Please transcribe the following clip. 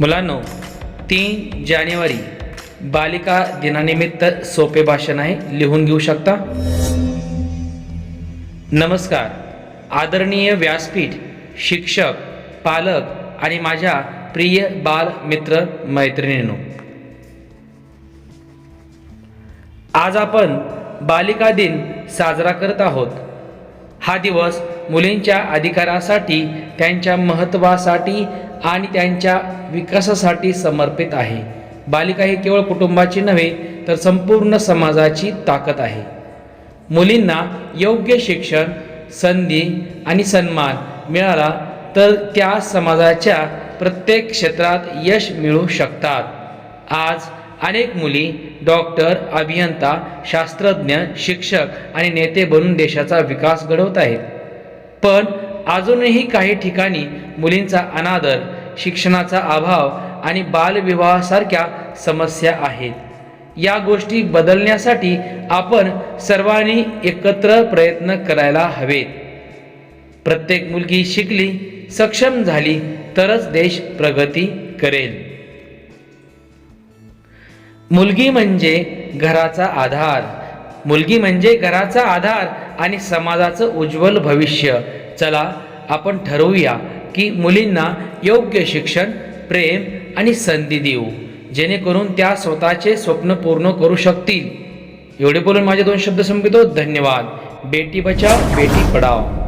मुलांनो तीन जानेवारी बालिका दिनानिमित्त सोपे भाषण आहे. लिहून घेऊ शकता? नमस्कार. आदरणीय व्यासपीठ शिक्षक पालक आणि माझ्या प्रिय बाल मित्र मैत्रिणींनो आज आपण बालिका दिन साजरा करत आहोत. हा दिवस मुलींच्या अधिकारासाठी त्यांच्या महत्त्वासाठी आणि त्यांच्या विकासासाठी समर्पित आहे. बालिका ही केवळ कुटुंबाची नव्हे तर संपूर्ण समाजाची ताकद आहे. मुलींना योग्य शिक्षण संधी आणि सन्मान मिळाला तर त्या समाजाच्या प्रत्येक क्षेत्रात यश मिळू शकतात. आज अनेक मुली डॉक्टर अभियंता शास्त्रज्ञ शिक्षक आणि नेते बनून देशाचा विकास घडवत आहेत. पण अजूनही काही ठिकाणी मुलींचा अनादर शिक्षणाचा अभाव आणि बालविवाहासारख्या समस्या आहेत. या गोष्टी बदलण्यासाठी आपण सर्वांनी एकत्र प्रयत्न करायला हवेत. प्रत्येक मुलगी शिकली सक्षम झाली तरच देश प्रगती करेल. मुलगी म्हणजे घराचा आधार. मुलगी म्हणजे घराचा आधार आणि समाजाचं उज्ज्वल भविष्य. चला आपण ठरवूया की मुलींना योग्य शिक्षण प्रेम आणि संधी देऊ जेणेकरून त्या स्वतःचे स्वप्न पूर्ण करू शकतील. एवढे बोलून माझे दोन शब्द संपितो. धन्यवाद. बेटी बचाव बेटी पढाव